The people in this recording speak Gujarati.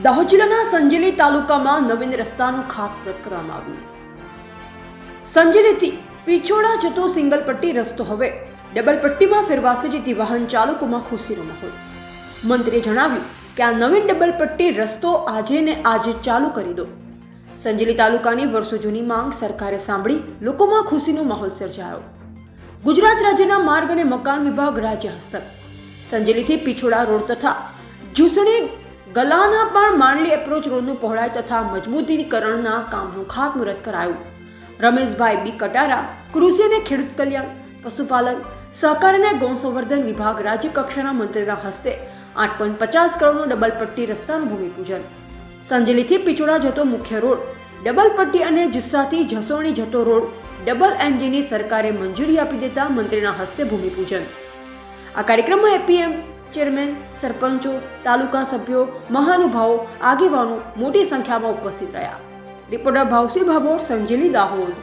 દાહોદ જિલ્લાના સંજેલી તાલુકામાં નવીન રસ્તાનું ખાતમુહૂર્ત કરવામાં આવ્યું. સંજેલીથી પીછોડા જતો સિંગલ પટ્ટી રસ્તો હવે ડબલ પટ્ટીમાં ફેરવાશે જેથી વાહન ચાલકોમાં ખુશીનો માહોલ. મંત્રીએ જણાવ્યું કે આ નવીન ડબલ પટ્ટી રસ્તો આજે ને આજે ચાલુ કરી દો. સંજેલી તાલુકાની વર્ષો જૂની માંગ સરકારે સાંભળી લોકોમાં ખુશીનો માહોલ સર્જાયો. ગુજરાત રાજ્યના માર્ગ અને મકાન વિભાગ રાજ્ય હસ્તક. સંજેલીથી પીછોડા રોડ તથા જુસણી ગલાના પણ માંડલી એપ્રોચ રોડનું પહોળાઈ તથા મજબૂતીકરણના કામનું ખાતમુહૂર્ત કરાયું. રમેશભાઈ બી કટારા, કૃષિ અને ખેડૂત કલ્યાણ, પશુપાલન, સહકાર અને ગૌસંવર્ધન વિભાગ રાજ્ય કક્ષાના મંત્રીના હસ્તે આઠ પોઈન્ટ પચાસ કરોડનું ડબલ પટ્ટી રસ્તાનું ભૂમિપૂજન. સંજેલીથી પિછોડા જતો મુખ્ય રોડ ડબલ પટ્ટી અને જુસ્સાથી જસોણી જતો રોડ ડબલ એન્જિનની સરકારે મંજૂરી આપી દેતા મંત્રીના હસ્તે ભૂમિપૂજન. આ કાર્યક્રમમાં એપીએમ ચેરમેન, સરપંચો, તાલુકા સભ્યો, મહાનુભાવો, આગેવાનો મોટી સંખ્યામાં ઉપસ્થિત રહ્યા. રિપોર્ટર ભાવસી ભાભોર સંજેલી દાહોદ.